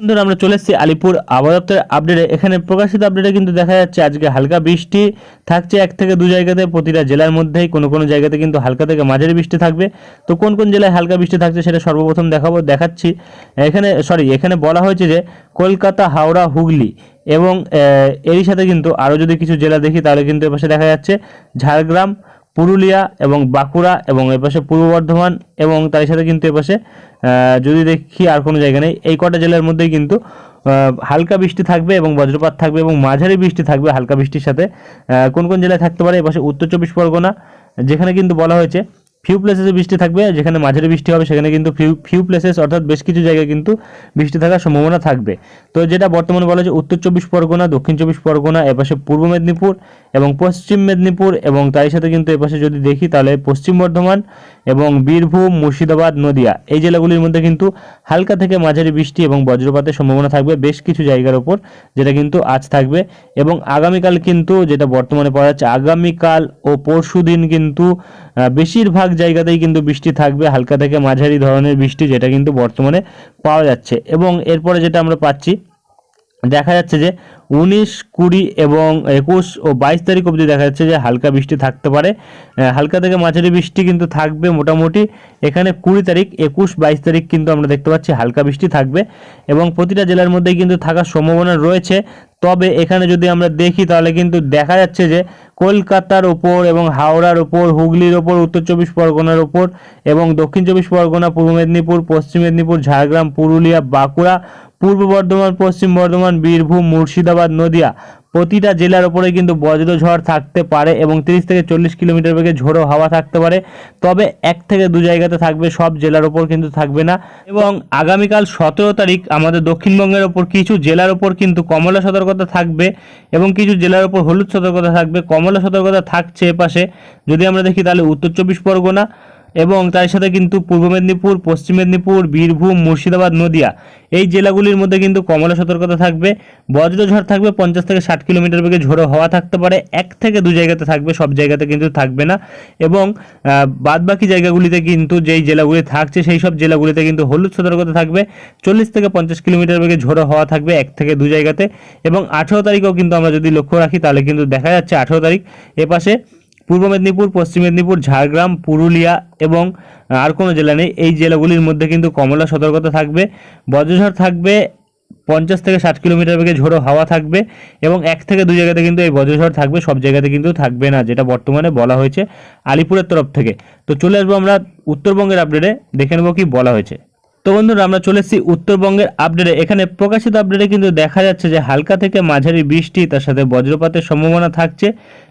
বন্ধুরা, আমরা চলে এসেছি আলিপুর আবহাওয়া দপ্তরের আপডেটে এখানে প্রকাশিত আপডেটে কিন্তু দেখা যাচ্ছে আজকে হালকা বৃষ্টি থাকছে এক থেকে দু জায়গাতে, প্রতিটা জেলার মধ্যেই। কোনো কোনো জায়গাতে কিন্তু হালকা থেকে মাঝারি বৃষ্টি থাকবে। তো কোন কোন জেলায় হালকা বৃষ্টি থাকছে সেটা সর্বপ্রথম দেখাবো, দেখাচ্ছি। এখানে সরি এখানে বলা হয়েছে যে কলকাতা, হাওড়া, হুগলি এবং এরই সাথে কিন্তু আরও যদি কিছু জেলা দেখি, তাহলে কিন্তু এ পাশে দেখা যাচ্ছে ঝাড়গ্রাম পুরুলিয়া এবং বাঁকুড়া এবং এপাশে পূর্ব বর্ধমান এবং তার সাথে কিন্তু এপাশে যদি দেখি আর কোনো জায়গা নেই, এই কটা জেলার মধ্যেই কিন্তু হালকা বৃষ্টি থাকবে এবং বজ্রপাত থাকবে এবং মাঝারি বৃষ্টি থাকবে হালকা বৃষ্টির সাথে। কোন কোন জেলায় থাকতে পারে? এপাশে উত্তর চব্বিশ পরগনা, যেখানে কিন্তু বলা হয়েছে ফিউ প্লেসেসে বৃষ্টি থাকবে যেখানে মাঝারি বৃষ্টি হবে সেখানে কিন্তু ফিউ ফিউ প্লেসেস অর্থাৎ বেশ কিছু জায়গায় কিন্তু বৃষ্টি থাকার সম্ভাবনা থাকবে। তো যেটা বর্তমানে বলা হচ্ছে উত্তর চব্বিশ পরগনা দক্ষিণ চব্বিশ পরগনা এপাশে পূর্ব মেদিনীপুর এবং পশ্চিম মেদিনীপুর এবং তার সাথে কিন্তু এপাশে যদি দেখি তাহলে পশ্চিম বর্ধমান এবং বীরভূম মুর্শিদাবাদ নদিয়া এই জেলাগুলির মধ্যে কিন্তু হালকা থেকে মাঝারি বৃষ্টি এবং বজ্রপাতের সম্ভাবনা থাকবে বেশ কিছু জায়গার ওপর যেটা কিন্তু আজ থাকবে এবং আগামীকাল কিন্তু যেটা বর্তমানে পাওয়া যাচ্ছে আগামীকাল ও পরশু দিন কিন্তু আহ, বেশিরভাগ জায়গাতেই কিন্তু বৃষ্টি থাকবে, হালকা থেকে মাঝারি ধরনের বৃষ্টি যেটা কিন্তু বর্তমানে পাওয়া যাচ্ছে। এবং এরপরে যেটা আমরা পাচ্ছি, দেখা যাচ্ছে যে উনিশ, কুড়ি এবং একুশ ও বাইশ তারিখ অবধি দেখা যাচ্ছে যে হালকা বৃষ্টি থাকতে পারে। হালকা থেকে মাঝারি বৃষ্টি কিন্তু থাকবে মোটামুটি। এখানে কুড়ি তারিখ, একুশ, বাইশ তারিখ কিন্তু আমরা দেখতে পাচ্ছি হালকা বৃষ্টি থাকবে এবং প্রতিটা জেলার মধ্যেই কিন্তু থাকার সম্ভাবনা রয়েছে। তবে এখানে যদি আমরা দেখি, তাহলে কিন্তু দেখা যাচ্ছে যে কলকাতার ওপর এবং হাওড়ার ওপর, হুগলির ওপর, উত্তর চব্বিশ পরগনার ওপর এবং দক্ষিণ চব্বিশ পরগনা, পূর্ব মেদিনীপুর, পশ্চিম মেদিনীপুর, ঝাড়গ্রাম, পুরুলিয়া, বাঁকুড়া, পূর্ব বর্ধমান, পশ্চিম বর্ধমান, বীরভূম, মুর্শিদাবাদ, নদিয়া। প্রতিটা জেলার ওপরে কিন্তু বজ্রঝড় থাকতে পারে এবং তিরিশ থেকে চল্লিশ কিলোমিটার বেগে ঝোড়ো হাওয়া থাকতে পারে। তবে এক থেকে দু জায়গাতে থাকবে, সব জেলার ওপর কিন্তু থাকবে না। এবং আগামীকাল সতেরো তারিখ আমাদের দক্ষিণবঙ্গের ওপর কিছু জেলার ওপর কিন্তু কমলা সতর্কতা থাকবে এবং কিছু জেলার ওপর হলুদ সতর্কতা থাকবে। কমলা সতর্কতা থাকছে এপাশে। যদি আমরা দেখি তাহলে উত্তর চব্বিশ পরগনা এবং তার সাথে কিন্তু পূর্ব মেদিনীপুর, পশ্চিম মেদিনীপুর, বীরভূম, মুর্শিদাবাদ, নদিয়া। এই জেলাগুলির মধ্যে কিন্তু কমলা সতর্কতা থাকবে। বজ্রঝড় থাকবে পঞ্চাশ থেকে ষাট কিলোমিটার বেগে, ঝোড়ো হওয়া থাকতে পারে। এক থেকে দু জায়গাতে থাকবে, সব জায়গাতে কিন্তু থাকবে না। এবং বাদ বাকি জায়গাগুলিতে কিন্তু যেই জেলাগুলি থাকছে, সেই সব জেলাগুলিতে কিন্তু হলুদ সতর্কতা থাকবে। চল্লিশ থেকে পঞ্চাশ কিলোমিটার বেগে ঝোড়ো হওয়া থাকবে এক থেকে দু জায়গাতে। এবং আঠেরো তারিখও কিন্তু আমরা যদি লক্ষ্য রাখি, তাহলে কিন্তু দেখা যাচ্ছে আঠেরো তারিখ এপাশে পূর্ব মেদিনীপুর, পশ্চিম মেদিনীপুর, ঝাড়গ্রাম, পুরুলিয়া এবং আর কোনো জেলা নেই। এই জেলাগুলির মধ্যে কিন্তু কমলা সতর্কতা থাকবে, বজ্রঝড় থাকবে, পঞ্চাশ থেকে ষাট কিলোমিটার বেগে ঝোড়ো হাওয়া থাকবে এবং এক থেকে দুই জায়গাতে কিন্তু এই বজ্রঝড় থাকবে, সব জায়গাতে কিন্তু থাকবে না, যেটা বর্তমানে বলা হয়েছে আলিপুরের তরফ থেকে। তো চলে আসব আমরা উত্তরবঙ্গের আপডেটে দেখে নেব কি বলা হয়েছে। তো বন্ধুরা, আমরা চলে এসেছি উত্তরবঙ্গের আপডেটে এখানে প্রকাশিত আপডেটে কিন্তু দেখা যাচ্ছে যে হালকা থেকে মাঝারি বৃষ্টি, তার সাথে বজ্রপাতের সম্ভাবনা থাকছে।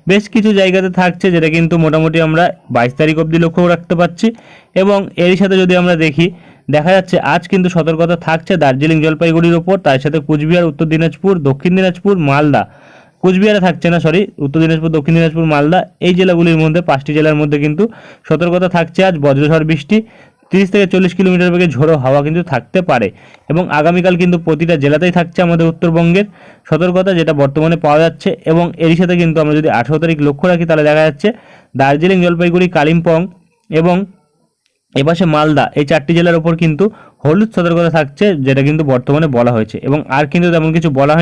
বেশ কিছু জায়গাতে থাকছে যেটা কিন্তু মোটামুটি আমরা বাইশ তারিখ অবধি লক্ষ্য রাখতে পারছি। এবং এরই সাথে যদি আমরা দেখি, দেখা যাচ্ছে আজ কিন্তু সতর্কতা থাকছে দার্জিলিং জলপাইগুড়ির ওপর, তার সাথে কুচবিহার, উত্তর দিনাজপুর, দক্ষিণ দিনাজপুর, মালদা। কুচবিহারে থাকছে না সরি উত্তর দিনাজপুর, দক্ষিণ দিনাজপুর, মালদা। এই জেলাগুলির মধ্যে, পাঁচটি জেলার মধ্যে কিন্তু সতর্কতা থাকছে আজ বজ্রঝড় বৃষ্টি। তিরিশ থেকে চল্লিশ কিলোমিটার বেগে ঝোড়ো হাওয়া কিন্তু থাকতে পারে এবং আগামীকাল কিন্তু প্রতিটা জেলাতেই থাকছে আমাদের উত্তরবঙ্গের সতর্কতা যেটা বর্তমানে পাওয়া যাচ্ছে এবং এরই সাথে কিন্তু আমরা যদি আঠেরো তারিখ লক্ষ্য রাখি তাহলে দেখা যাচ্ছে দার্জিলিং, জলপাইগুড়ি, কালিম্পং এবং এপাশে মালদা এই চারটি জেলার ওপর কিন্তু হলুদ সতর্কতা থাকছে যেটা কিন্তু বর্তমানে বলা হয়েছে এবং আর কিন্তু তেমন কিছু বলা